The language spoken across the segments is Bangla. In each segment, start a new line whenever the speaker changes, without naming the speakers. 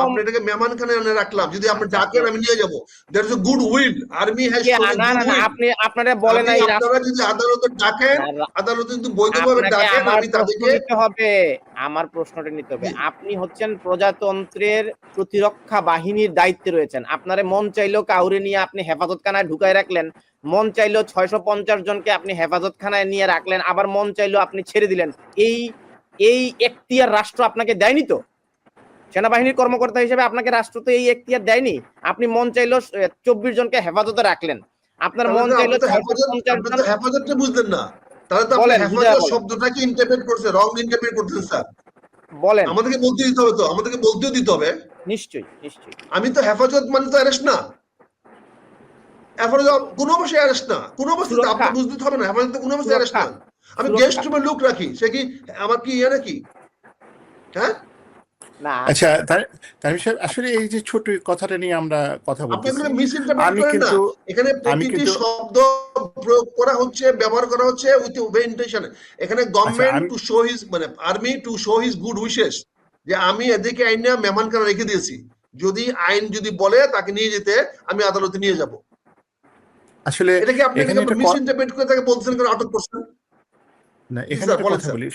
এরকম-
আপনি এটাকে মেহমানখানে এনে রাখলাম। যদি আপনি ডাকেন আমি নিয়ে যাব। That is good will army
has না না না আপনি আপনারা বলেন না
আপনারা যদি আদালতে ডাকেন আদালতে যদি বৈধভাবে ডাকেন
আমার
আমি তাদেরকে
নিতে হবে আমার প্রশ্নটা নিতে হবে। আপনি হচ্ছেন প্রজাতন্ত্রের প্রতিরক্ষা বাহিনীর দায়িত্বে রয়েছেন। আপনারে মন চাইলেও কাউরে নিয়ে আপনি হেফাজত হেফাজতখানায় ঢুকায় রাখলেন মন চাইলেও ছয়শো পঞ্চাশ জনকে আপনি হেফাজতখানায় নিয়ে রাখলেন আবার মন চাইলেও আপনি ছেড়ে দিলেন। এই এই এখতিয়ার রাষ্ট্র আপনাকে দেয়নি তো? সেনাবাহিনীর কর্মকর্তা হিসেবে আপনাকে রাষ্ট্র তো এই এখতিয়ার দেয়নি। আপনি মন চাইলেও চব্বিশ জনকে হেফাজতে রাখলেন। আপনার মন
তো হেফাজতটা বুঝলেন না। তাহলে তো আপনি
বলেন, বুঝায়
হেফাজত শব্দটাকে ইন্টারপ্রেট করছে রং ইন্টারপ্রেট করছেন স্যার
বলেন।
আমাদেরকে বলতে দিতে হবে তো আমাদেরকে বলতেও দিতে হবে।
নিশ্চয়ই নিশ্চয়ই।
আমি তো হেফাজত মানে তো অ্যারেস্ট না। হেফাজত কোনো অবস্থায় অ্যারেস্ট না। কোনো অবস্থাতে
সুরক্ষা।
আপনি বুঝতে হবে না হেফাজত কোনো অবস্থায় অ্যারেস্ট না। আমি গেস্ট রুমে লোক রাখি সে কি আমার কি ইয়ে নাকি? হ্যাঁ?
আচ্ছা তার আসলে এই যে ছোট কথাটা নিয়ে আমরা কথা
আপনি ইন্টারপ্রেট
আমি কিন্তু
এখানে প্রতিটি শব্দ প্রয়োগ করা হচ্ছে ব্যবহার করা হচ্ছে উইথ ইন্টেনশন এখানে গভর্নমেন্ট টু শো হিজ মানে army to show his good wishes যে আমি এদিকে আইন নিয়ে মেহমানখানা রেখে দিয়েছি। যদি আইন যদি বলে তাকে নিয়ে যেতে আমি আদালতে নিয়ে যাব।
আসলে
এটাকে আপনি
এখানে একটা
মিস ইন্টারপ্রেট করে তাকে বলছেন কেন আটক করছেন?
না এখানে কথা বলি।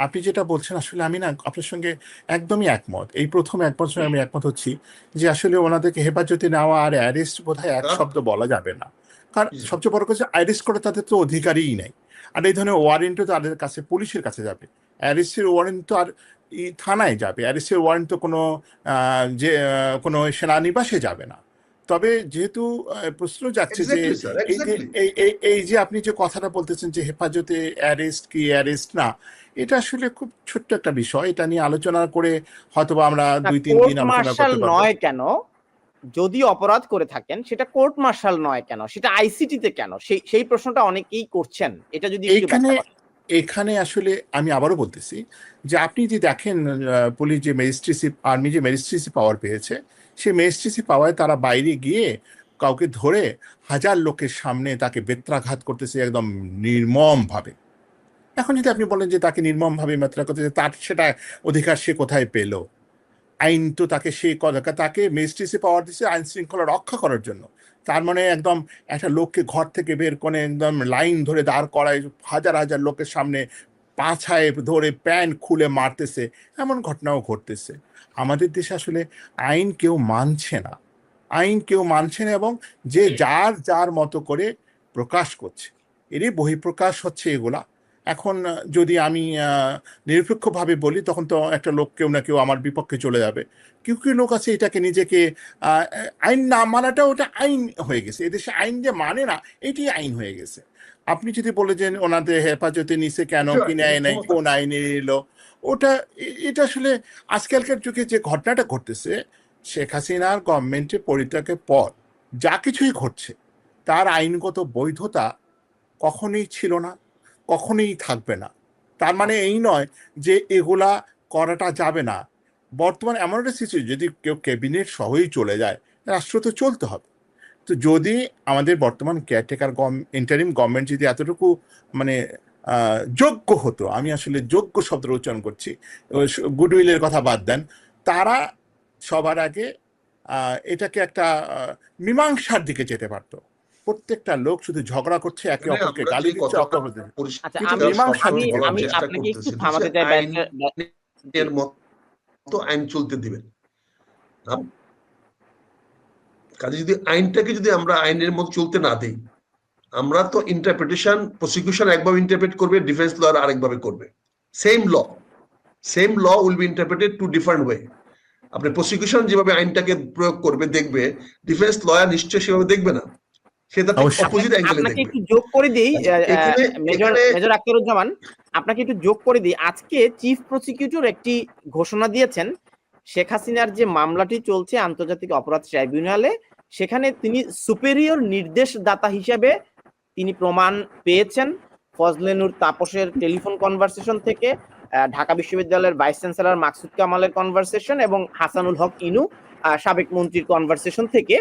আপনি যেটা বলছেন আসলে আমি না আপনার সঙ্গে একদমই একমত। এই প্রথম এক বছর আমি একমত হচ্ছি যে আসলে ওনাদেরকে হেফাজতে নেওয়া আর অ্যারেস্ট বোধহয় এক। শব্দ বলা যাবে না। কারণ সবচেয়ে বড় কথা অ্যারেস্ট করে তাদের তো অধিকারই নেই। আর এই ধরনের ওয়ারেন্টও তাদের কাছে পুলিশের কাছে যাবে। অ্যারেস্টের ওয়ারেন্ট তো আর থানায় যাবে। অ্যারেস্টের ওয়ারেন্ট তো কোনো যে কোনো সেনানিবাসে যাবে না। তবে যেহেতু প্রশ্ন যাচ্ছে যে এই যে আপনি যে কথাটা বলতেছেন যে হেফাজতে অ্যারেস্ট কি অ্যারেস্ট না এটা আসলে খুব ছোট্ট একটা বিষয়। এটা নিয়ে আলোচনা করে হয়তোবা আমরা দুই তিন দিন আলোচনা করতে পারব।
নয় কেন? যদি অপরাধ করে থাকেন সেটা কোর্ট মার্শাল নয় কেন? সেটা আইসিটিতে কেন? সেই সেই প্রশ্নটা অনেকেই করছেন। এটা যদি
এইখানে এখানে আসলে আমি আবারও বলতেছি যে আপনি যে দেখেন পুলিশ যে ম্যাজিস্ট্রেসি আর্মি যে ম্যাজিস্ট্রেসি পাওয়ার পেয়েছে সেই ম্যাজিস্ট্রেসি পাওয়ায় তারা বাইরে গিয়ে কাউকে ধরে হাজার লোকের সামনে তাকে বেত্রাঘাত করতেছে একদম নির্মম ভাবে এখন যদি আপনি বলেন যে তাকে নির্মম ভাবে বেত্রা করতেছে, তার সেটা অধিকার সে কোথায় পেল? আইন তো তাকে সে তাকে ম্যাজিস্ট্রেসি পাওয়ার দিচ্ছে আইন শৃঙ্খলা রক্ষা করার জন্য। তার মানে একদম একটা লোককে ঘর থেকে বের করে একদম লাইন ধরে দাঁড় করায় হাজার হাজার লোকের সামনে পাছায় ধরে প্যান্ট খুলে মারতেছে এমন ঘটনাও ঘটতেছে। আমাদের দেশে আসলে আইন কেউ মানছে না। আইন কেউ মানছে না এবং যে যার যার মতো করে প্রকাশ করছে। এরই বহিঃপ্রকাশ হচ্ছে এগুলা। এখন যদি আমি নিরপেক্ষভাবে বলি তখন তো একটা লোক কেউ না কেউ আমার বিপক্ষে চলে যাবে। কেউ কেউ লোক আছে এটাকে নিজেকে আইন না মানাটা ওটা আইন হয়ে গেছে। এদেশে আইন যে মানে না এটি আইন হয়ে গেছে। আপনি যদি বলে যে ওনাদের হেফাজতে নিছে কেন কি নেয় নাই কোন আইনে এলো ওটা এটা আসলে আজকালকার যুগে যে ঘটনাটা ঘটতেছে শেখ হাসিনার গভর্নমেন্টের পরিত্যাগের পর যা কিছুই ঘটছে তার আইনগত বৈধতা কখনোই ছিল না কখনোই থাকবে না। তার মানে এই নয় যে এগুলা করাটা যাবে না। বর্তমানে এমন একটা সিচুয়েশন যদি কেউ ক্যাবিনেট সহই চলে যায় রাষ্ট্র তো চলতে হবে। তো যদি আমাদের বর্তমান কেয়ারটেকার ইন্টারিম গভর্নমেন্ট যদি এতটুকু মানে আহ, যোগ্য হতো আমি আসলে যোগ্য শব্দ উচ্চারণ করছি গুডউইলের কথা বাদ দেন তারা সবার আগে আহ, এটাকে একটা আহ, মীমাংসার দিকে যেতে পারতো। প্রত্যেকটা লোক শুধু ঝগড়া করছে একে
মানে
অপরকে গালি দিচ্ছে অপরকে
আচ্ছা
মতো আইন চলতে দিবেন। কাজে যদি আইনটাকে যদি আমরা আইনের মতো চলতে না দিই আমরা তো ইন্টারপ্রিটেশন প্রসিকিউশন একভাবে ইন্টারপ্রেট করবে ডিফেন্স লয়ার আরেকভাবে করবে। Same law same law will be interpreted to different way আপনি প্রসিকিউশন যেভাবে আইনটাকে প্রয়োগ করবে দেখবে ডিফেন্স লয়ার নিশ্চয় সেভাবে দেখবে না। সেটা অপোজিট অ্যাঙ্গেলে দেখবে।
একটু যোগ করে দিই
এখানে-
মেজর মেজর আখতারুজ্জামান আপনাকে একটু যোগ করে দিই। আজকে চিফ প্রসিকিউটর একটি ঘোষণা দিয়েছেন শেখ হাসিনার যে মামলাটি চলছে আন্তর্জাতিক অপরাধ ট্রাইব্যুনালে সেখানে তিনি সুপেরিয়র নির্দেশদাতা হিসেবে তিনি প্রমাণ পেয়েছেন ফজলেনুর তাপসের টেলিফোন কনভারসেশন থেকে ঢাকা বিশ্ববিদ্যালয়ের ভাইস চ্যান্সেলর মাকসুদ কামালের কনভারসেশন এবং হাসানুল হক ইনু সাবেক মন্ত্রীর কনভারসেশন থেকে।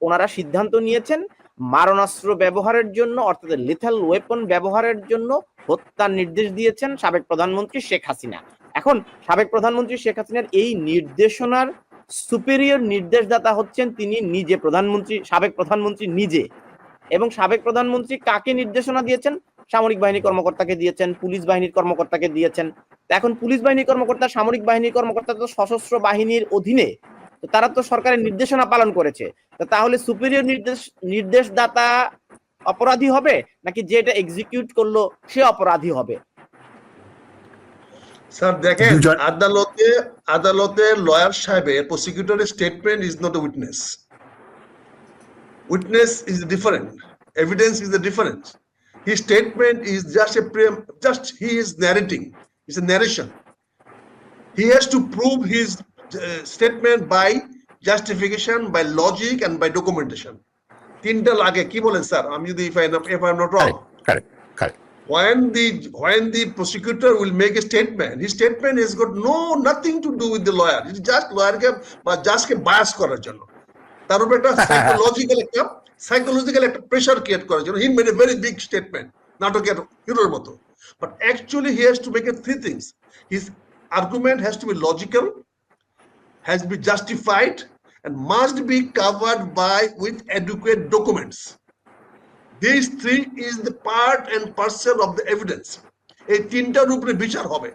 ওনারা সিদ্ধান্ত নিয়েছেন মারণাস্ত্র ব্যবহারের জন্য, অর্থাৎ লিথাল ওয়েপন ব্যবহারের জন্য হত্যার নির্দেশ দিয়েছেন সাবেক প্রধানমন্ত্রী শেখ হাসিনা। এখন সাবেক প্রধানমন্ত্রী শেখ হাসিনার এই নির্দেশনার সুপেরিয়র নির্দেশদাতা হচ্ছেন তিনি নিজে, প্রধানমন্ত্রী, সাবেক প্রধানমন্ত্রী নিজে। এবং সাবেক প্রধানমন্ত্রী কাকে নির্দেশনা দিয়েছেন? সামরিক বাহিনী কর্মকর্তাকে দিয়েছেন, পুলিশ বাহিনীর কর্মকর্তাকে দিয়েছেন। এখন পুলিশ বাহিনীর কর্মকর্তা, সামরিক বাহিনীর কর্মকর্তা তো সশস্ত্র বাহিনীর অধীনে। তারা তো সরকারের নির্দেশনা পালন করেছে। তাহলে সুপেরিয়র নির্দেশ, নির্দেশদাতা অপরাধী হবে? নাকি যে এটা এক্সিকিউট করল, সে অপরাধী হবে?
স্যার দেখেন আদালতে আদালতে লয়ার সাহেবের প্রসিকিউটরের statement is not a witness witness is different evidence is the difference His statement is just a pre just he is narrating. It's a narration. He has to prove his uh, statement by justification, by logic, and by documentation. তিনটা লাগে কি বলেন স্যার আমি যদি I not wrong.
Correct correct correct
when the when the prosecutor will make a statement his statement has got no nothing to do with the lawyer it's just lawyer কে বা জাজ কে বায়াস করার জন্য তার উপর একটা সাইকোলজিক্যাল একটা সাইকোলজিক্যাল একটা প্রেশার ক্রিয়েট করার জন্য he made a very big statement নাটকের হিরোর মতো but actually he has to make a three things his argument has to be logical has been justified and must be covered by with adequate documents These three is the part and parcel of the evidence. এই তিনটার উপরে বিচার হবে।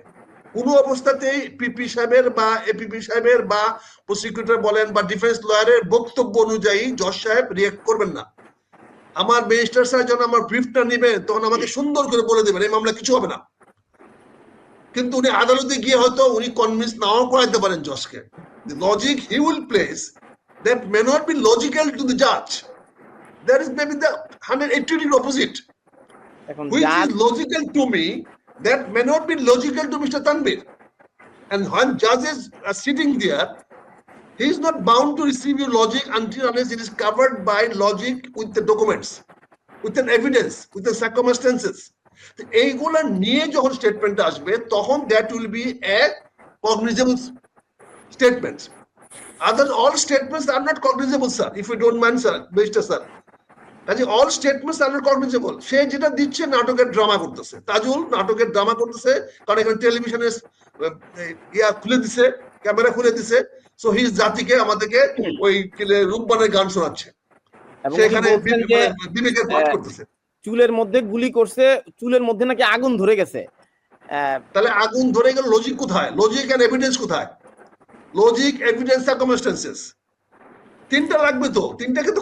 কোনো অবস্থাতেই পিপি সাহেবের বা এপিপি সাহেবের বা প্রসিকিউটর বলেন বা ডিফেন্স লয়ারের বক্তব্য অনুযায়ী জজ সাহেব রিয়েক্ট করবেন না। আমার ম্যাজিস্ট্রেট সাহেব যখন আমার ব্রিফটা নেবেন তখন আমাকে সুন্দর করে বলে দেবেন, এই মামলা কিছু হবে না। কিন্তু উনি আদালতে গিয়ে হয়তো উনি কনভিন্স নাও করাইতে পারেন জজকে। Logic he will place that may not be logical to the জাজ there is maybe the 180 degree opposite, which is logical to me, that may not be logical to Mr. Tanvir. And when judges are sitting there, he is not bound to receive your logic until unless it is covered by logic with the documents, with an evidence, with the circumstances. এইগুলা নিয়ে যখন স্টেটমেন্ট আসবে তখন that will be a cognizable statement other all statements are not cognizable sir if you don't mind sir কাজে অল স্টেটমেন্টস আর কগনিজেবল সে যেটা দিচ্ছে নাটকের ড্রামা করতেছে। তাজুল নাটকের ড্রামা করতেছে কারণ এখানে টেলিভিশনে ইয়া খুলে দিছে ক্যামেরা খুলে দিছে। সো হিজ জাতিকে আমাদেরকে ওই রূপবানের গান শোনাচ্ছে। সেখানে
উনি
বিবেকের পাঠ করতেছে।
চুলের মধ্যে গুলি করছে চুলের মধ্যে নাকি আগুন ধরে গেছে।
তাহলে আগুন ধরে গেল লজিক কোথায়? লজিক এন্ড এভিডেন্স কোথায়? লজিক এভিডেন্স সার্কামস্টেন্সেস তিনটা লাগবে তো? তিনটাকে তো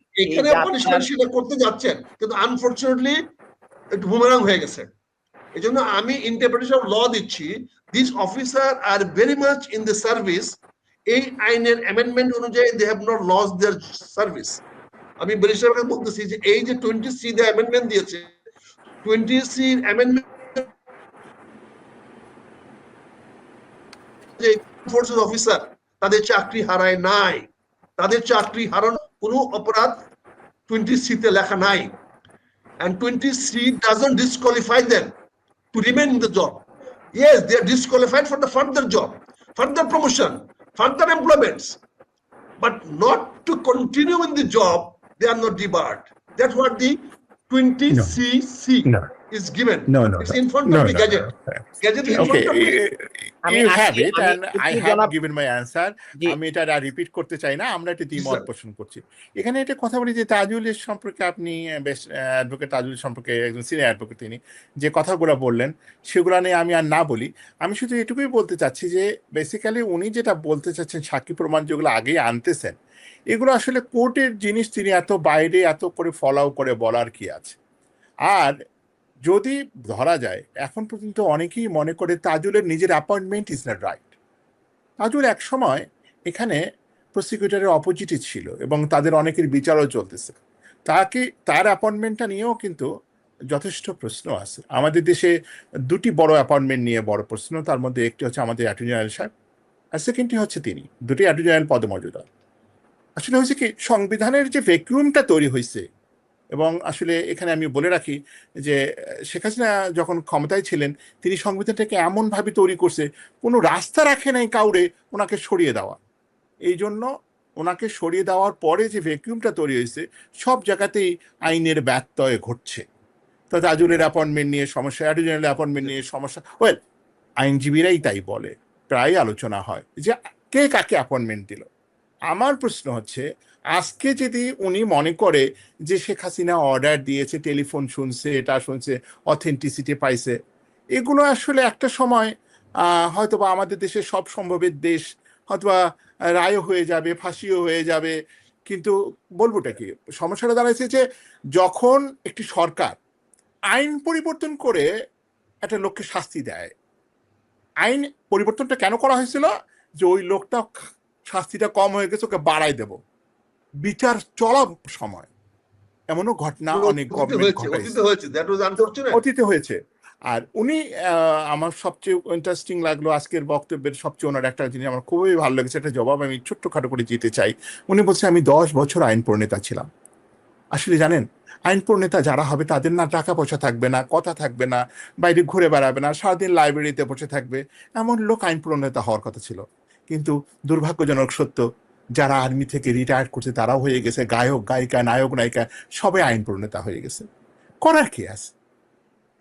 এখানে সেটা করতে যাচ্ছেন কিন্তু আনফরচুনেটলি একটু বুমেরাং হয়ে গেছে। এই জন্য আমি ইন্টারপ্রিটেশন অফ ল দিচ্ছি this officer are very much in the service এই আইনের অ্যামেন্ডমেন্ট অনুযায়ী they have not lost their service আমি ব্যারিস্টার বলতেছি যে এই যে টোয়েন্টি সি দে অ্যামেন্ডমেন্ট দিয়েছে টোয়েন্টি সি অ্যামেন্ডমেন্ট যে ফোর্সেস অফিসার তাদের চাকরি হারায় নাই তাদের চাকরি হারানো কোনো অপরাধ টোয়েন্টি সিতে লেখা নাই and 20C doesn't disqualify them to remain in the job. Yes, they are disqualified for the further job, further promotion, further employments, but not to continue in the job. They are not debarred. That's what the 20CC
No.
Is given.
No, no,
It's
no.
in front
No,
of the
no,
gadget.
no.
Gadget is
okay.
in front of me.
আমি
you have it and I have given my answer. আমি এটা আর রিপিট করতে চাই না আমরা একটা দ্বিমত. পোষণ করছি এখানে একটা কথা বলি যে তাজুলের সম্পর্কে আপনি বেশ অ্যাডভোকেট তাজুল সম্পর্কে একজন সিনিয়র অ্যাডভোকেট তিনি যে কথাগুলো বললেন সেগুলো নিয়ে আমি আর না বলি আমি শুধু এটুকুই বলতে চাচ্ছি যে বেসিক্যালি উনি যেটা বলতে চাচ্ছেন সাক্ষী প্রমাণ যেগুলো আগেই আনতেছেন এগুলো আসলে কোর্টের জিনিস তিনি এত বাইরে এত করে ফলো করে বলার কি আছে আর যদি ধরা যায়, এখন পর্যন্ত অনেকেই মনে করে তাজুলের নিজের appointment is not right Tajul এক সময় এখানে প্রসিকিউটরের অপোজিটে ছিল এবং তাদের অনেকের বিচারও চলতেছে। তাকে, তার অ্যাপয়েন্টমেন্টটা নিয়েও কিন্তু যথেষ্ট প্রশ্ন আছে। আমাদের দেশে দুটি বড় অ্যাপয়েন্টমেন্ট নিয়ে বড় প্রশ্ন, তার মধ্যে একটি হচ্ছে আমাদের অ্যাটর্নি জেনারেল সাহেব আর সেকেন্ডটি হচ্ছে তিনি। দুটি অ্যাটর্নি জেনারেল পদমর্যাদা। আসলে হয়েছে কি, সংবিধানের যে ভ্যাকুয়ামটা তৈরি হয়েছে এবং আসলে এখানে আমি বলে রাখি যে, শেখ হাসিনা যখন ক্ষমতায় ছিলেন, তিনি সংবিধানটাকে এমনভাবে তৈরি করছে, কোনো রাস্তা রাখে নাই কাউরে ওনাকে সরিয়ে দেওয়া। এই জন্য ওনাকে সরিয়ে দেওয়ার পরে যে ভ্যাকুয়ামটা তৈরি হয়েছে, সব জায়গাতেই আইনের ব্যত্যয় ঘটছে। তো তাজুলের অ্যাপয়েন্টমেন্ট নিয়ে সমস্যা অ্যাটর্নি অ্যাপয়েন্টমেন্ট নিয়ে সমস্যা। ওয়েল আইনজীবীরাই তাই বলে, প্রায় আলোচনা হয় যে কে কাকে অ্যাপয়েন্টমেন্ট দিল। আমার প্রশ্ন হচ্ছে আজকে যদি উনি মনে করে যে শেখ হাসিনা অর্ডার দিয়েছে টেলিফোন শুনছে, এটা শুনছে অথেন্টিসিটি পাইছে, এগুলো আসলে একটা সময় হয়তোবা আমাদের দেশে সব সম্ভবের দেশ, হয়তোবা রায়ও হয়ে যাবে, ফাঁসিও হয়ে যাবে, কিন্তু বলবোটা কি? সমস্যাটা দাঁড়াচ্ছে যে যখন একটি সরকার আইন পরিবর্তন করে একটা লোককে শাস্তি দেয়, আইন পরিবর্তনটা কেন করা হয়েছিল? যে ওই লোকটা শাস্তিটা কম হয়ে গেছে, ওকে বাড়াই দেব। বিচার চলা সময়। এমনও ঘটনা অনেক
অতীতে হয়েছে
আর উনি আমার সবচেয়ে ইন্টারেস্টিং লাগল আজকের বক্তব্যের সবচেয়ে ওনার একটা জিনিস আমার খুবই ভালো লেগেছে একটা জবাব আমি ছোট্টখাটো করে দিতে চাই। উনি বলছে আমি দশ বছর আইন প্রণেতা ছিলাম। আসলে জানেন আইন প্রণেতা যারা হবে তাদের না টাকা পয়সা থাকবে না কথা থাকবে না বাইরে ঘুরে বেড়াবে না সারাদিন লাইব্রেরিতে বসে থাকবে। এমন লোক আইন প্রণেতা হওয়ার কথা ছিল। কিন্তু দুর্ভাগ্যজনক সত্য যারা আর্মি থেকে রিটায়ার করছে তারাও হয়ে গেছে। গায়ক গায়িকা নায়ক নায়িকা সবাই আইন প্রণেতা হয়ে গেছে। করার কি আছে?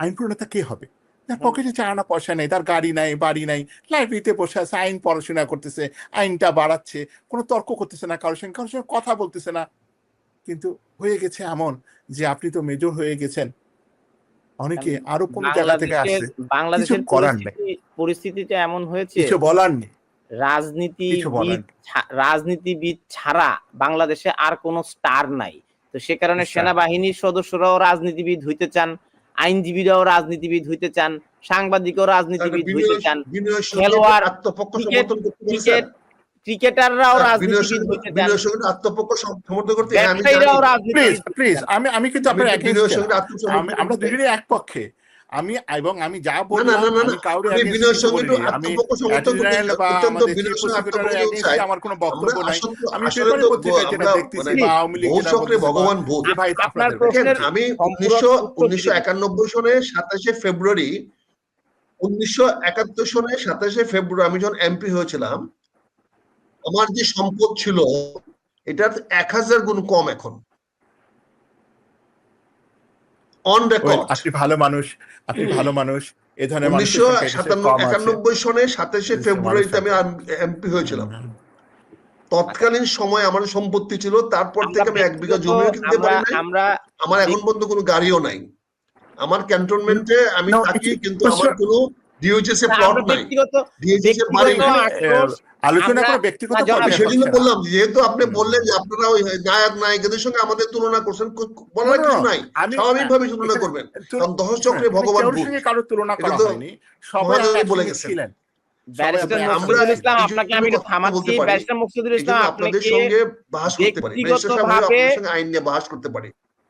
আইন প্রণেতা কে হবে? তার পকেটে চা আনা পয়সা নেই তার গাড়ি নাই বাড়ি নাই লাইব্রেরিতে বসে আছে আইন পড়াশোনা করতেছে আইনটা বাড়াচ্ছে কোনো তর্ক করতেছে না কারোর সঙ্গে কারোর সঙ্গে কথা বলতেছে না। কিন্তু হয়ে গেছে এমন যে আপনি তো মেজর হয়ে গেছেন। অনেকে আরও কোন জায়গা থেকে আসছে।
বাংলাদেশের
করার নেই।
পরিস্থিতি পরিস্থিতিটা এমন হয়েছে
কিছু বলার নেই। বলার
রাজনীতিবিদ ছাড়া বাংলাদেশে আর কোনো স্টার নাই। তো সে কারণে সেনাবাহিনীর সদস্যরাও রাজনীতিবিদ হইতে চান আইনজীবীরাও রাজনীতিবিদ হইতে চান সাংবাদিকও রাজনীতিবিদ হইতে চান খেলোয়াড়, ক্রিকেট- ক্রিকেটাররাও রাজনীতিবিদ হইতে চান।
আত্মপক্ষ সমর্থন করতে হ্যাঁ,
ব্যবসায়ীরাও।
প্লিজ আমি আমি কিন্তু আপনার আমরা দুজনেই এক পক্ষে আমি এবং আমি যা বললাম আমি কাউরে
আমি।
আমার কোনো বক্তব্য নাই। আমি পেপারে পত্রিকায় যেটা দেখতেছি
মানে
বা আওয়ামী লীগ
ভগবান ভূত।
আপনার প্রশ্নের
আমি সনে সাতাশে ফেব্রুয়ারি উনিশশো একাত্তর সনে সাতাশে ফেব্রুয়ারি আমি যখন এমপি হয়েছিলাম আমার যে সম্পদ ছিল এটার এক হাজার গুণ কম এখন। অন রেকর্ড
আপনি ভালো মানুষ আপনি ভালো মানুষ এ ধরনের
উনিশশো। একানব্বই সনে সাতাশে ফেব্রুয়ারিতে আমি এমপি হয়েছিলাম। তৎকালীন সময় আমার সম্পত্তি ছিল তারপর থেকে আমি এক বিঘা জমি কিনতে পারি নাই।
আমরা
আমার এখন পর্যন্ত কোনো গাড়িও নাই। আমার ক্যান্টনমেন্টে আমি থাকি কিন্তু আমার কোনো ডিওজেস এ প্লট নাই। ডিওজেস এর বাড়ি নাই।
আলোচনা
আমরা-
করে ব্যক্তিগত পর্যায়ে
সেজন্য বললাম যেহেতু আপনি বললেন যে আপনারা ওই নায়িকাদের সঙ্গে আমাদের তুলনা করছেন বলার কিছু নাই। স্বাভাবিকভাবে তুলনা করবেন। কারণ দশ চক্রে
হ্যাঁ,
ভগবান
কারোর তুলনা করা হয়নি। সবাই
বলে গেছেন।
ছিলেন।
ব্যারিস্টার
সবাই
মুকসুদুল
আমরা হয়ে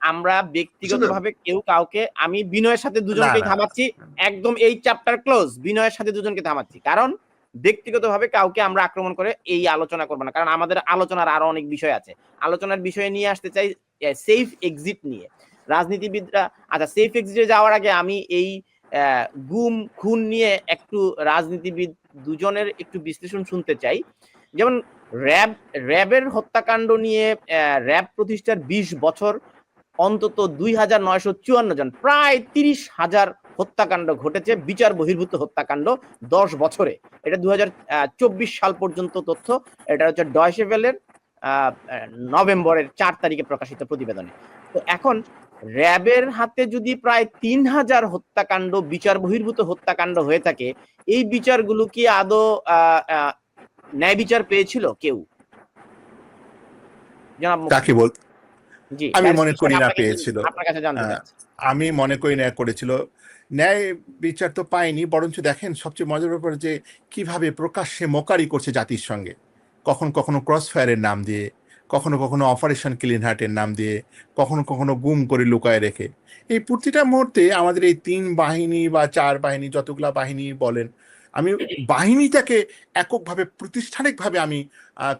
আমরা ব্যক্তিগতভাবে কেউ কাউকে আমি বিনয়ের সাথে দুজনকে। থামাচ্ছি। একদম এই চ্যাপ্টার ক্লোজ বিনয়ের সাথে দুজনকে থামাচ্ছি। কারণ ব্যক্তিগতভাবে কাউকে আমরা আক্রমণ করে এই আলোচনা করব না। কারণ আমাদের আলোচনার আরও অনেক বিষয় আছে। আলোচনার বিষয়ে নিয়ে আসতে চাই সেফ এক্সিট নিয়ে। রাজনীতিবিদরা আচ্ছা সেফ এক্সিটে যাওয়ার আগে আমি এই গুম, খুন নিয়ে একটু রাজনীতিবিদ দুজনের একটু বিশ্লেষণ শুনতে চাই। যেমন র্যাব, র্যাবের হত্যাকাণ্ড নিয়ে র্যাব প্রতিষ্ঠার বিশ বছর, অন্তত দুই হাজার নয়শো চুয়ান্ন জন, প্রায় তিরিশ হাজার হত্যাকাণ্ড ঘটেছে বিচার বহির্ভূত হত্যাকাণ্ড দশ বছরে। এটা দু সাল পর্যন্ত তথ্য। এটা হচ্ছে ডয়সেভেলের নভেম্বরের চার তারিখে প্রকাশিত প্রতিবেদনে। তো এখন র্যাবের হাতে যদি প্রায় তিন হাজার হত্যাকাণ্ড বিচার বহির্ভূত হত্যাকাণ্ড হয়ে থাকে এই বিচারগুলো কি আদৌ ন্যায় বিচার পেয়েছিল কেউ?
কাকে বল আমি মনে করি না পেয়েছিল। হ্যাঁ। আমি মনে করি ন্যায় করেছিল ন্যায় বিচার তো পাইনি বরঞ্চ দেখেন সবচেয়ে মজার ব্যাপার যে কীভাবে প্রকাশ্যে মোকারি করছে জাতির সঙ্গে। কখন কখনো ক্রস ফায়ারের নাম দিয়ে, কখনো কখনো অপারেশন ক্লিন হার্টের নাম দিয়ে, কখনো কখনো গুম করে লুকায় রেখে। এই প্রতিটা মুহূর্তে আমাদের এই তিন বাহিনী বা চার বাহিনী যতগুলা বাহিনী বলেন, আমি বাহিনীটাকে এককভাবে, প্রতিষ্ঠানিকভাবে আমি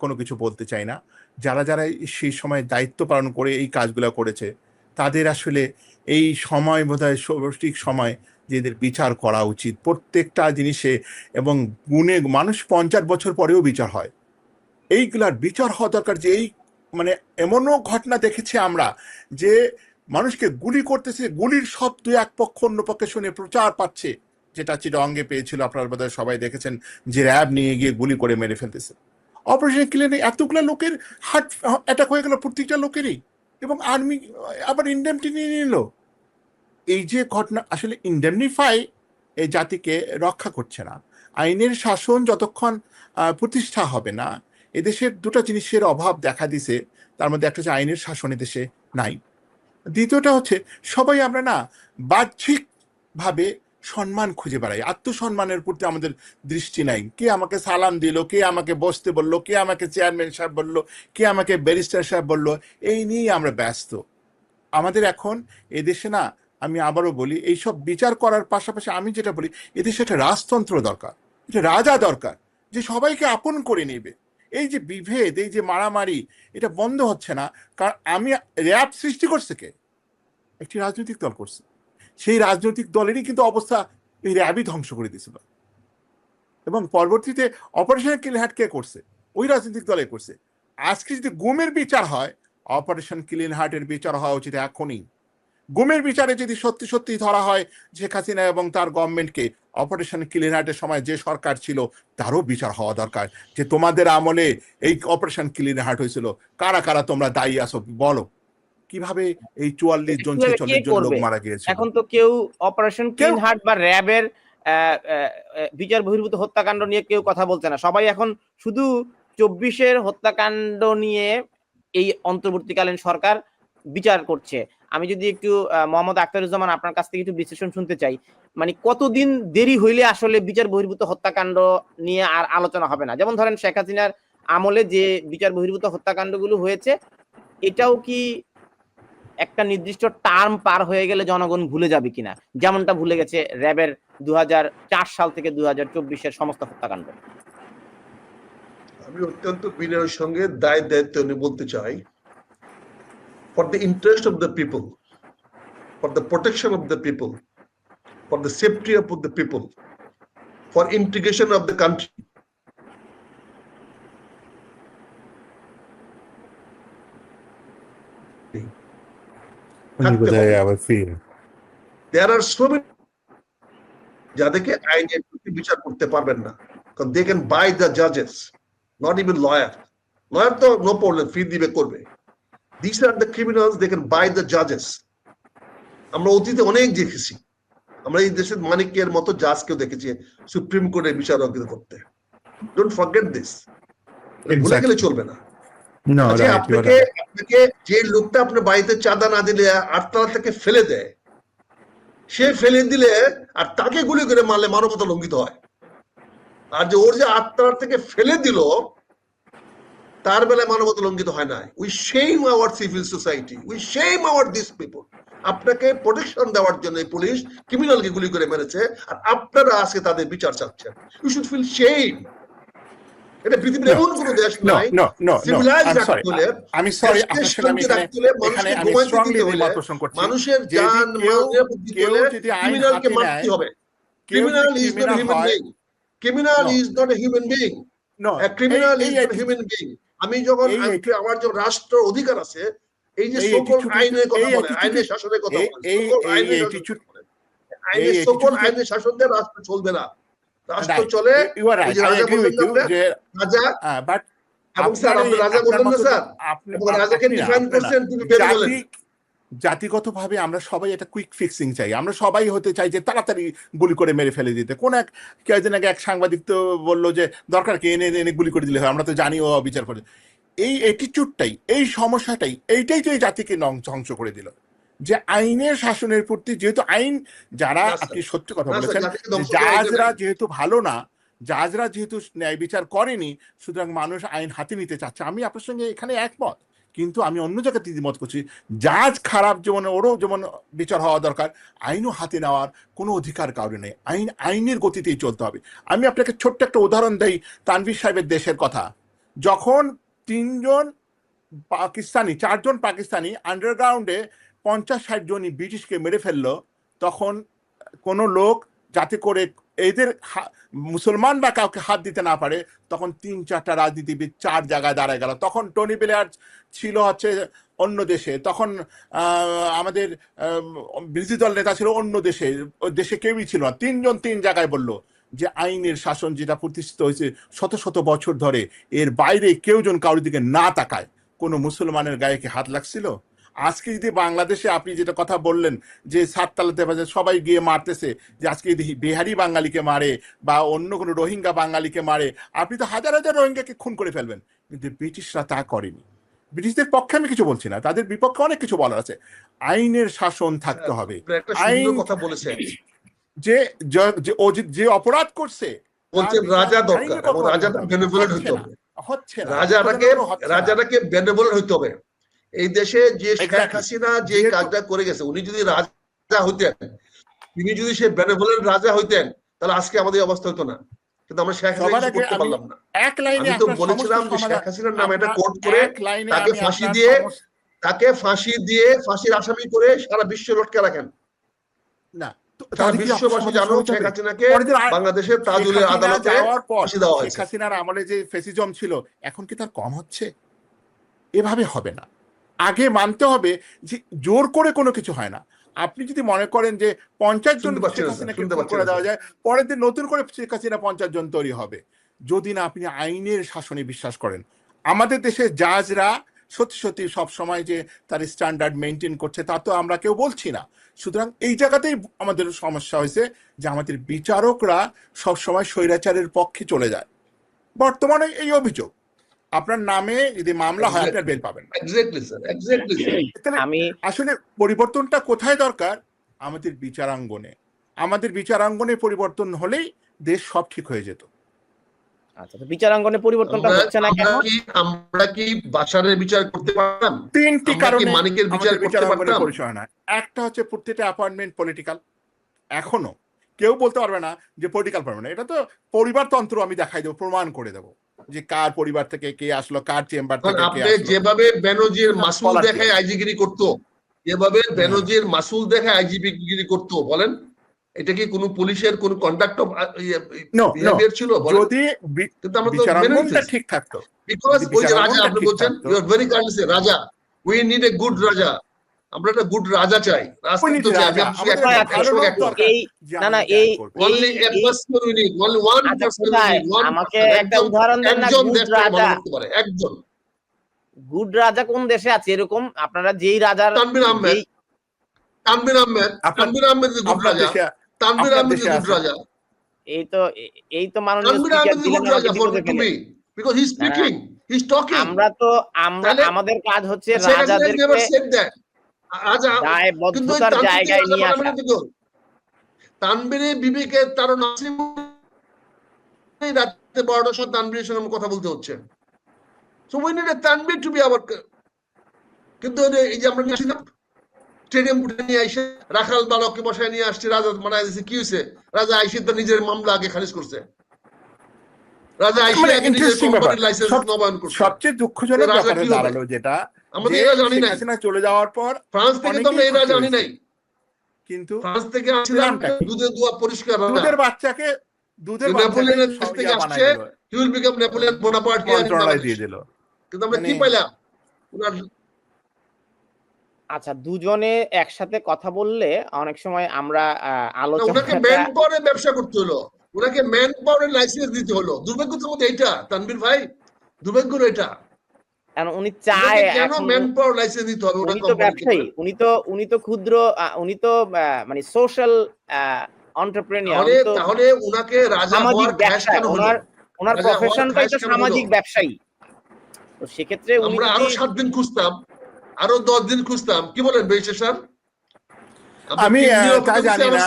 কোনো কিছু বলতে চাই না। যারা যারা সেই সময় দায়িত্ব পালন করে এই কাজগুলো করেছে, তাদের আসলে এই সময় বোধহয় সঠিক সময় যে এদের বিচার করা উচিত। প্রত্যেকটা জিনিসে এবং গুণে মানুষ পঞ্চাশ বছর পরেও বিচার হয়। এইগুলার বিচার হওয়া দরকার যে এই মানে এমনও ঘটনা দেখেছি আমরা যে মানুষকে গুলি করতেছে, গুলির শব্দ এক পক্ষ অন্য পক্ষে শুনে প্রচার পাচ্ছে। যেটা চিরঙ্গে পেয়েছিল আপনারা বোধহয় সবাই দেখেছেন যে র্যাব নিয়ে গিয়ে গুলি করে মেরে ফেলতেছে। অপারেশন ক্লিনে এতগুলো লোকের হার্ট অ্যাটাক হয়ে গেল প্রত্যেকটা লোকেরই। এবং আর্মি, আবার ইন্ডেমটি নিয়ে নিল। এই যে ঘটনা, আসলে ইন্ডেমনিফাই এই জাতিকে রক্ষা করছে না। আইনের শাসন যতক্ষণ প্রতিষ্ঠা হবে না, এদেশের দুটো জিনিসের অভাব দেখা দিছে। তার মধ্যে একটা হচ্ছে আইনের শাসন এদেশে নাই। দ্বিতীয়টা হচ্ছে, সবাই আমরা না বাহ্যিক ভাবে সম্মান খুঁজে বেড়াই আত্মসম্মানের প্রতি আমাদের দৃষ্টি নাই। কে আমাকে সালাম দিল, কে আমাকে বসতে বলল, কে আমাকে চেয়ারম্যান সাহেব বলল, কে আমাকে ব্যারিস্টার সাহেব বলল, এই নিয়েই আমরা ব্যস্ত। আমাদের এখন এদেশে না, আমি আবারও বলি, এইসব বিচার করার পাশাপাশি আমি যেটা বলি, এদেশে একটা রাজতন্ত্র দরকার। এটা রাজা দরকার, যে সবাইকে আপন করে নেবে। এই যে বিভেদ, এই যে মারামারি, এটা বন্ধ হচ্ছে না। কারণ আমি র্যাব সৃষ্টি করছে কে? একটি রাজনৈতিক দল করছে। সেই রাজনৈতিক দলেরই কিন্তু অবস্থা এই র্যাবই ধ্বংস করে দিয়েছিল। এবং পরবর্তীতে অপারেশন ক্লিন কে করছে? ওই রাজনৈতিক দলে করছে। আজকে যদি গুমের বিচার হয় অপারেশন ক্লিন হার্টের বিচার হওয়া উচিত এখনই। গুমের বিচারে যদি সত্যি সত্যি ধরা হয়, শেখ হাসিনা এবং তার গভর্নমেন্টকে অপারেশন ক্লিন হার্টের সময় যে সরকার ছিল, তারও বিচার হওয়া দরকার। যে তোমাদের আমলে এই অপারেশন ক্লিন হার্ট হয়েছিল, কারা কারা তোমরা দায়ী আসো বলো। কীভাবে এই চুয়াল্লিশ জন ছেচল্লিশ জন লোক মারা গিয়েছে
এখন তো কেউ অপারেশন ক্লিন হার্ট বা র্যাবের বিচার বহির্ভূত হত্যাকাণ্ড নিয়ে কেউ কথা বলছে না। সবাই এখন শুধু চব্বিশের হত্যাকাণ্ড নিয়ে এই অন্তর্বর্তীকালীন সরকার বিচার করছে। আমি যদি একটু মোহাম্মদ আখতারুজ্জামান আপনার কাছ থেকে একটু বিশ্লেষণ শুনতে চাই। মানে কতদিন দেরি হইলে আসলে বিচার বহির্ভূত হত্যাকাণ্ড নিয়ে আর আলোচনা হবে না? যেমন ধরেন শেখ হাসিনার আমলে যে বিচার বহির্ভূত হত্যাকাণ্ডগুলো হয়েছে এটাও কি একটা নির্দিষ্ট টার্ম পার হয়ে গেলে জনগণ ভুলে যাবে কিনা। যেমনটা ভুলে গেছে র্যাবের দুই হাজার চার সাল থেকে দু হাজার চব্বিশের সমস্ত হত্যাকাণ্ড।
আমি অত্যন্ত বিনয়ের সঙ্গে দায় দায়িত্ব নিয়ে বলতে চাই for the interest of the people for the protection of the people for the safety of the people for integration of the country
উনি বোধহয় আবার ফির
দেয়ার আর সো মেনি যাদেরকে আইনের প্রতি বিচার করতে পারবেন না। কারণ দে ক্যান বাই দ্য জাজেস নট ইভেন লয়ার লয়ার তো নো প্রবলেম ফি দিবে করবে। This are the criminals they can buy the জাজেস আমরা অতীতে অনেক দেখেছি। আমরা এই দেশের মানিকের মতো জাজকেও দেখেছি সুপ্রিম কোর্টের বিচারক করতে ডোন্ট ফরগেট দিস ভুলে গেলে চলবে না। আপনাকে আপনাকে যে লোকটা আপনার বাড়িতে চাঁদা না দিলে আটতলা থেকে ফেলে দেয় সে ফেলে দিলে আর তাকে গুলি করে মারলে মানবতা লঙ্ঘিত হয়। আর যে ওর যে থেকে ফেলে দিল তার বেলায় মানবতা লঙ্ঘিত হয় না we shame our civil society we shame our this people আপনাকে প্রোটেকশন দেওয়ার জন্য পুলিশ ক্রিমিনালকে গুলি করে মেরেছে আর আপনারা আজকে তাদের বিচার চাচ্ছেন। ইউ শুড ফিল শেম এটা পৃথিবীর এমন কোনো দেশ নাই
আমি সরি এখানে স্ট্রংলি মত পোষণ করছি।
মানুষের জান ক্রিমিনালকে মারতে হবে।
Criminal
is not
criminal
human being
criminal
is not a human being
no.
Criminal
is
not human being আমি যখন আমার যে রাষ্ট্র অধিকার আছে এই যে সকল আইনের কথা বলে আইনের শাসনের কথা বলে সকল আইনের
attitude-
আইনের সকল আইনের শাসন দিয়ে রাষ্ট্র চলবে না। রাষ্ট্র. চলে রাজা
বাট
এবং স্যার আপনি রাজা বললেন না স্যার। রাজাকে ডিফাইন করছেন তিনি বের বলেন
জাতিগতভাবে আমরা সবাই একটা কুইক ফিক্সিং চাই। আমরা সবাই হতে চাই যে তাড়াতাড়ি গুলি করে মেরে ফেলে দিতে। কোন এক কয়েকদিন আগে এক সাংবাদিক তো বলল যে দরকার কে? এনে এনে গুলি করে দিলে হয় আমরা তো জানি ও বিচার করে। এই অ্যাটিচিউডটাই এই সমস্যাটাই এইটাই তো এই জাতিকে নং- ধ্বংস করে দিল। যে আইনের শাসনের প্রতি যেহেতু আইন যারা আপনি সত্যি কথা বলেছেন জাজরা যেহেতু ভালো না জাজরা যেহেতু ন্যায় বিচার করেনি সুতরাং মানুষ আইন হাতে নিতে চাচ্ছে। আমি আপনার সঙ্গে এখানে একমত কিন্তু আমি অন্য জায়গাতে দ্বিমত করছি। জাজ খারাপ যেমন ওরও যেমন বিচার হওয়া দরকার আইনও হাতে নেওয়ার কোনো অধিকার কাউরে নেই। আইন আইনের গতিতেই চলতে হবে। আমি আপনাকে ছোট্ট একটা উদাহরণ দেই তানভীর সাহেবের দেশের কথা। যখন তিনজন পাকিস্তানি চারজন পাকিস্তানি আন্ডারগ্রাউন্ডে পঞ্চাশ ষাট জনই ব্রিটিশকে মেরে ফেলল, তখন কোনো লোক যাতে করে এদের হা- মুসলমান বা কাউকে হাত দিতে না পারে, তখন তিন চারটা রাজনীতিবিদ চার জায়গায় দাঁড়ায় গেল। তখন টনি প্লেয়ার ছিল হচ্ছে অন্য দেশে, তখন আমাদের বিরোধী দল নেতা ছিল অন্য দেশে দেশে কেউই ছিল না। তিনজন তিন জায়গায় বলল যে আইনের শাসন যেটা প্রতিষ্ঠিত হয়েছে শত শত বছর ধরে, এর বাইরে কেউ জন কারোর দিকে না তাকায়। কোনো মুসলমানের গায়ে কি হাত লাগছিল? আজকে যদি বাংলাদেশে আপনি যেটা কথা বললেন যে সাততালাতে বাজে সবাই গিয়ে মারতেছে যে আজকে যদি বিহারি বাঙালিকে মারে বা অন্য কোনো রোহিঙ্গা বাঙালিকে মারে আপনি তো হাজার হাজার রোহিঙ্গাকে খুন করে ফেলবেন। কিন্তু ব্রিটিশরা তা করেনি। ব্রিটিশদের পক্ষে আমি কিছু বলছি না তাদের বিপক্ষে অনেক কিছু বলার আছে। আইনের শাসন থাকতে হবে। আইন-
কথা বলেছেন।
যে যে- অপরাধ করছে
রাজা দরকার
হচ্ছে
হতে হবে। রাজাটাকে বেনেভোলেন্ট হতে হবে। এই দেশে যে শেখ হাসিনা যে কাজটা করে গেছে উনি যদি রাজা হইতেন তিনি যদি সে বেনেভোলেন্ট রাজা হইতেন তাহলে আজকে আমাদের অবস্থা হতো না। কিন্তু আমরা শেখ হাসিনা করতে পারলাম না।
এক লাইনে
আমি তো বলেছিলাম যে শেখ হাসিনার নামে একটা কোর্ট করে তাকে ফাঁসি দিয়ে তাকে ফাঁসি দিয়ে ফাঁসির আসামি করে সারা বিশ্ব লটকে রাখেন।
না
বিশ্ববাসী জানো শেখ হাসিনাকে বাংলাদেশের তাজুলের আদালতে ফাঁসি দেওয়া
শেখ হাসিনার আমলে যে ফেসিজম ছিল এখন কি তার কম হচ্ছে? এভাবে হবে না। আগে মানতে হবে যে জোর করে কোনো কিছু হয় না। আপনি যদি মনে করেন যে পঞ্চাশ জন শেখ হাসিনাকে করে দেওয়া যায় পরের দিন নতুন করে শেখ হাসিনা পঞ্চাশ জন তৈরি হবে। যদি না আপনি আইনের শাসনে বিশ্বাস করেন। আমাদের দেশের জাজরা সত্যি সত্যি সব সময় যে তার স্ট্যান্ডার্ড মেনটেন করছে তা তো আমরা কেউ বলছি না। সুতরাং এই জায়গাতেই আমাদের সমস্যা হয়েছে যে আমাদের বিচারকরা সব সময় স্বৈরাচারের পক্ষে চলে যায়। বর্তমানে এই অভিযোগ। আপনার নামে যদি মামলা হয় আপনার বেল পাবেন
এক্স্যাক্টলি স্যার এক্স্যাক্টলি
তাহলে
আমি
আসলে পরিবর্তনটা কোথায় দরকার? আমাদের বিচারাঙ্গনে। আমাদের বিচারাঙ্গনে পরিবর্তন হলেই দেশ সব ঠিক হয়ে যেত।
আচ্ছা বিচারাঙ্গনে পরিবর্তনটা হচ্ছে না কেন?
আমরা কি আমরা বিচার করতে পারতাম?
তিনটি কারণে
মানিকের বিচার
আমাদের
করতে পারতাম?
পরিচয় না। একটা হচ্ছে প্রত্যেকটা অ্যাপয়েন্টমেন্ট পলিটিক্যাল। এখনও কেউ বলতে পারবে না যে পলিটিক্যাল পারবে না এটা তো পরিবারতন্ত্র আমি দেখাই দেবো প্রমাণ করে দেবো। যে কার পরিবার থেকে কে আসলো কার চেম্বার থেকে কে আসলো।
যেভাবে বেনজির মাসুল দেখায় আইজিগিরি করতো যেভাবে বেনজির মাসুল দেখায় আইজিপি গিরি করতো বলেন? এটা কি কোনো পুলিশের কোন কন্ডাক্ট অফ. বিহেভিয়ার ছিল
যদি
কিন্তু আমরা তো
বিচারাঙ্গনটা ঠিক থাকতো।
বিকজ ওই যে রাজা আপনি বলছেন you are very kindly raja we need a good raja আমরা একটা গুড রাজা চাই।
না, না, এই- আমাকে একটা উদাহরণ দেন না,
একজন।
গুড রাজা। কোন দেশে আছে? এরকম আপনারা যেই রাজার
তানভীর আহমেদ। তানভীর আহমেদ, তানভীর আহমেদ
আপনার
রাজা, তানভীর আহমেদ
আছে।
রাজা,
এই তো এই তো মাননীয় স্পিকার দিলেন আমাকে
me, because he's speaking, he's talking.
আমরা তো আমরা আমাদের কাজ হচ্ছে রাজাদেরকে দায়বদ্ধতার জায়গায় নিয়ে আসা।
মানে বিবেকের তার রাতে বারোটার সময় তানভীরের সঙ্গে কথা বলতে হচ্ছে। So we need a Tanvir to be our কিন্তু এই যে আমরা উঠে নিয়ে আইসে রাখাল বালককে বসায় নিয়ে আসছে রাজা মানায় দিছে কি হয়েছে রাজা আইসে তো নিজের মামলা আগে খারিজ করছে। রাজা আইসে
মানে
নিজের কোম্পানির লাইসেন্স নবায়ন করছে।
সবচেয়ে দুঃখজনক
রাজা
ব্যাপারে দাঁড়াল যেটা
আমরা এটা জানি
হাসিনা চলে যাওয়ার পর
ফ্রান্স থেকে তো আমরা
খুশি
জানি নাই।
কিন্তু
ফ্রান্স থেকে আসছিলাম
কি?
দুধের দোয়া পরিষ্কার
দুধের বাচ্চাকে দুধের
নেপোলিয়নের দেশ থেকে আসছে, he will become Napoleon
Bonaparte দিয়ে দিল।
কিন্তু আমরা কি
মানে-
পাইলাম? ওনার
আচ্ছা দুজনে একসাথে কথা বললে অনেক সময় আমরা আহ,
না, ওনাকে ম্যান পাওয়ারে ব্যবসা করতে হলো। ওনাকে ম্যান পাওয়ারের লাইসেন্স দিতে হলো। দুর্ভাগ্য তো মধ্যে এইটা তানভীর ভাই দুর্ভাগ্য এটা।
কারণ উনি চায় উনি তো ব্যবসায়ী উনি তো উনি তো ক্ষুদ্র উনি তো মানে সোশ্যাল অন্টারপ্রেনিয়ার
তাহলে তাহলে রাজা
সামাজিক ব্যবসা ওনার ওনার প্রফেশনটাই তো
খ্যাস কেন হলো?
সামাজিক ব্যবসায়ী। তো সেক্ষেত্রে উনি আরও
সাত দিন খুঁজতাম আরও দশ দিন খুঁজতাম। কি বলেন বেশি স্যার?
আমি, তা জানি না।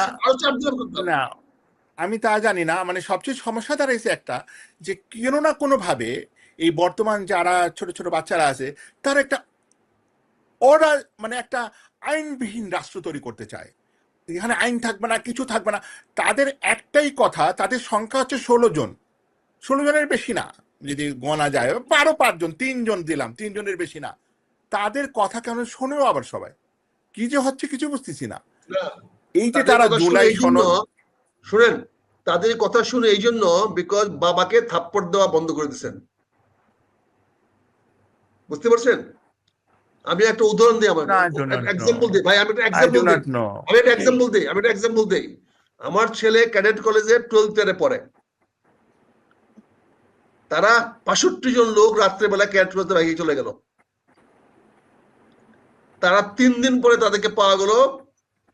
আমি তা জানি না। মানে সবচেয়ে সমস্যা দাঁড়াইছে একটা যে কোনো না কোনো ভাবে এই বর্তমান যারা ছোট ছোট বাচ্চারা আছে তার একটা ওরা মানে একটা আইনবিহীন রাষ্ট্র তৈরি করতে চায়। এখানে আইন থাকবে না কিছু থাকবে না। তাদের একটাই কথা তাদের সংখ্যা হচ্ছে ষোলো জন। ষোলো জনের বেশি না যদি গণা যায়। বারো পাঁচজন তিনজন দিলাম তিনজনের বেশি না। তাদের কথা কেন শোনেও আবার সবাই? কি যে হচ্ছে কিছু বুঝতেছি না। এই যে তারা জুলাই
শুনেন তাদের কথা শুনে এই জন্য বিকজ বাবাকে থাপ্পড় দেওয়া বন্ধ করে দিচ্ছেন বুঝতে পারছেন? আমি একটা উদাহরণ দিই আমার. এক্সাম্পল দিই। ভাই আমি একটা এক্সাম্পল দিই। আমি একটা এক্সাম্পল দিই আমি একটা এক্সাম্পল দিই। আমার ছেলে ক্যাডেট কলেজে টুয়েলথ ইয়ারে পড়ে। তারা বাষট্টি জন লোক রাত্রেবেলা ক্যাডেট কলেজে ভাগিয়ে চলে গেল। তারা তিন দিন পরে তাদেরকে পাওয়া গেল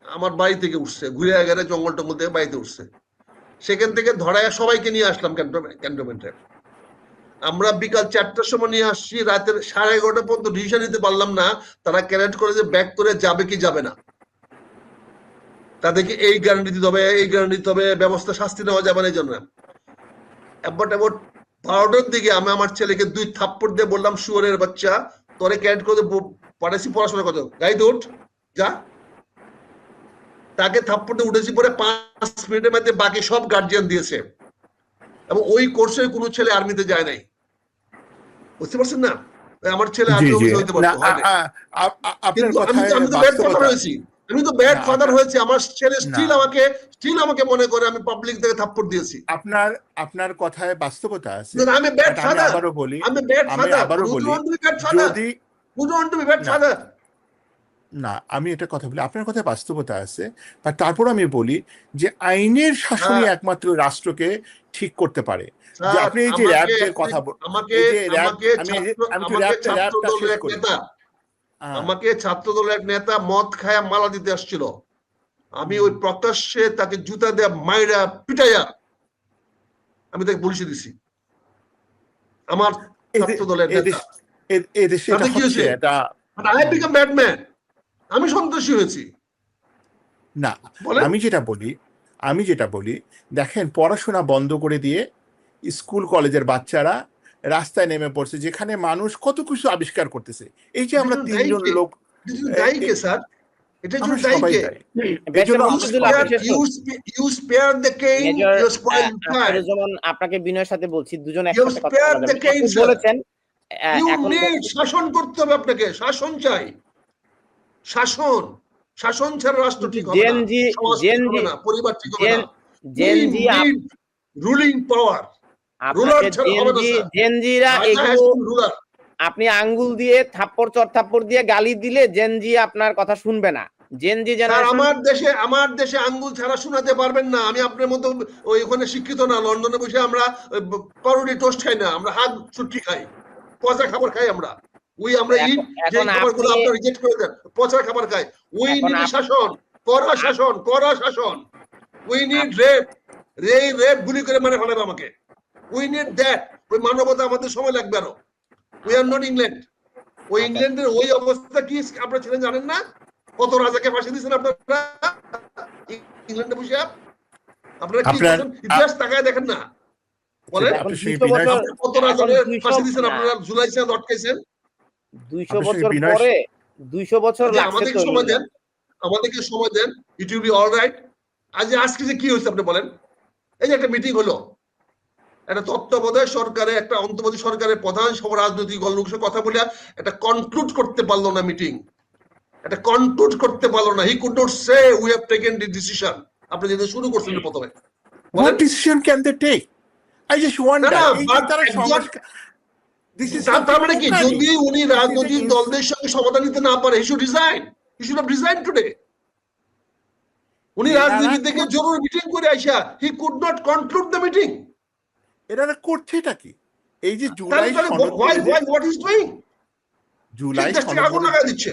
আমার বাড়ি থেকে উঠছে ঘুরে গেলে জঙ্গল টঙ্গল থেকে বাড়িতে উঠছে। সেখান থেকে ধরায় সবাইকে নিয়ে আসলাম ক্যান্টনমেন্টে আমরা বিকাল চারটার সময় নিয়ে আসছি, রাতের সাড়ে এগারোটা পর্যন্ত ডিসিশন নিতে পারলাম না। তারা ক্যারেট করে কলেজে ব্যাক করে যাবে কি যাবে না। তাদেরকে এই গ্যারান্টি দিতে হবে, এই গ্যারান্টি দিতে হবে, ব্যবস্থা শাস্তি নেওয়া যাবে না এই জন্য। অ্যাবাউট অ্যাবাউট বারোটার দিকে আমি আমার ছেলেকে দুই থাপ্পড় দিয়ে বললাম শুয়ারের বাচ্চা, তোরে ক্যারেট করে পাঠাইছি পড়াশোনা কত? গাইতে উঠ, যা। তাকে থাপ্পড় দিয়ে উঠেছি পরে পাঁচ মিনিটের মধ্যে বাকি সব গার্জিয়ান দিয়েছে। এবং ওই কোর্সে কোনো ছেলে আর্মিতে যায় নাই। বুঝতে পারছেন না? আমার ছেলে হইতে হয় আমি তো ব্যাড ফাদার হয়েছি। আমি তো ব্যাড ফাদার
আপনার-
আমার ছেলে স্টিল আমাকে স্টিল আমাকে মনে করে আমি পাবলিক থেকে থাপ্পড় দিয়েছি।
আপনার আপনার কথায় বাস্তবতা আছে।
আমি ব্যাড ফাদার
আবারও বলি
আমি ব্যাড ফাদার
আবারও বলি যদি
be bad
না। আমি এটা কথা বলি আপনার কথায় বাস্তবতা আছে বা তারপর আমি বলি যে আইনের শাসনই
হ্যাঁ।
একমাত্র রাষ্ট্রকে ঠিক করতে পারে। যে আপনি এই যে র্যাবের কথা
আমাকে আমাকে ছাত্র- আমাকে ছাত্র দলের এক। নেতা। আমাকে ছাত্র দলের এক নেতা মদ খায়া মালা দিতে আসছিল। আমি ওই প্রকাশ্যে তাকে জুতা দেয়া মাইরা পিটাইয়া আমি তাকে পুলিশে দিছি। আমার ছাত্র দলের নেতা।
দেশ- এই- এই দেশে এটা
তাতে কি হয়েছে? আই বিকাম ব্যাটম্যান আমি সন্ত্রাসী হয়েছি।
না আমি যেটা বলি আমি যেটা বলি দেখেন পড়াশোনা বন্ধ করে দিয়ে স্কুল কলেজের বাচ্চারা রাস্তায় নেমে পড়ছে যেখানে মানুষ কত কিছু আবিষ্কার করতেছে। এই যে আমরা তিনজন লোক
sir.
you spare the you spoil the
আপনাকে বিনয়ের সাথে বলছি দুজন একসাথে কথা. বলেছেন
শাসন করতে হবে আপনাকে শাসন চাই। শাসন শাসন ছাড়া রাষ্ট্র ঠিক হবে
জেন
না
জি জেন জি
পরিবার ঠিক হবে
জেন
না
জি
রুলিং পাওয়ার
জিরা এগুলো আপনি আঙ্গুল দিয়ে থাপ্পড় চর থাপ্পড় দিয়ে গালি দিলে জেন জি আপনার কথা শুনবে না। জেন জি
স্যার আমার দেশে আমার দেশে আঙ্গুল ছাড়া শোনাতে পারবেন না। আমি আপনার মতো ওই ওখানে শিক্ষিত না। লন্ডনে বসে আমরা ওই পাউরুটি টোস্ট খাই না। আমরা হাত ছুটি খাই। পচা খাবার খাই আমরা। ওই আমরা ইট যে খাবারগুলো
আপনি-
আপনারা রিজেক্ট করে দেন পচা খাবার খাই। উই
এখন
শাসন কড়া শাসন কড়া শাসন। উই নিড রেপ রে রেপ গুলি করে মানে ফেলাবে আমাকে। উই নিড দ্যাট ওই মানবতা আমাদের সময় লাগবে আরও। উই আর নট ইংল্যান্ড ওই ইংল্যান্ডের ওই অবস্থা কি আপনারা ছিলেন জানেন না? কত রাজাকে ফাঁসি দিয়েছেন আপনারা? ইংল্যান্ডে বসে আপনারা কি ইতিহাস তাকায় দেখেন না। বলেন।
আপনি
এখন
সেই
200
বিনয়-
বছর
কত রাজাকে
200
ফাঁসি দিয়েছেন? আপনারা জুলাইছেন লটকাইছেন
দুইশো বছর পরে দুইশো বছর
আমাদেরকে সময় দেন। আমাদেরকে সময় দেন। It will be all right আজ আজকে যে কি হয়েছে আপনি বলেন? এই যে একটা মিটিং হলো। একটা তত্ত্বাবধায়ক সরকারে একটা অন্তর্বর্তী সরকারের প্রধান সব রাজনৈতিক সাথে কথা বলে একটা কনক্লুড করতে পারল না মিটিং একটা কনক্লুড করতে পারল না। He could not say we have taken the decision আপনি যেটা শুরু করছেন প্রথমে।
What decision can they take? I just wonder. তারা
মানে কি? যদি উনি রাজনৈতিক দলদের সঙ্গে সমাধান নিতে না পারে he should resign he should have resign today উনি রাজনীতি থেকে জরুরি মিটিং করে আইসা। He could not conclude the meeting
এনারা করছেটা কি? এই যে জুলাই
তাহলে
সনদ
হোয়াই
বলে যে-
why
what
is doing
July
আগুন লাগাই দিচ্ছে।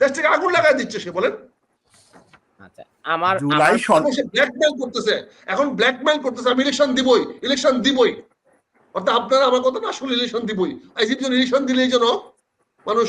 দেশ থেকে আগুন লাগাই দিচ্ছে সে বলেন।
আচ্ছা আমার
জুলাই
ব্ল্যাকমেল করতেছে। এখন ব্ল্যাকমেল করতেছে আমি ইলেকশন দিবই ইলেকশন দিবই। অর্থাৎ আপনারা আমার কথা না আসলে ইলেকশন দিবই। এই যে ইলেকশন দিলে এই জন্য মানুষ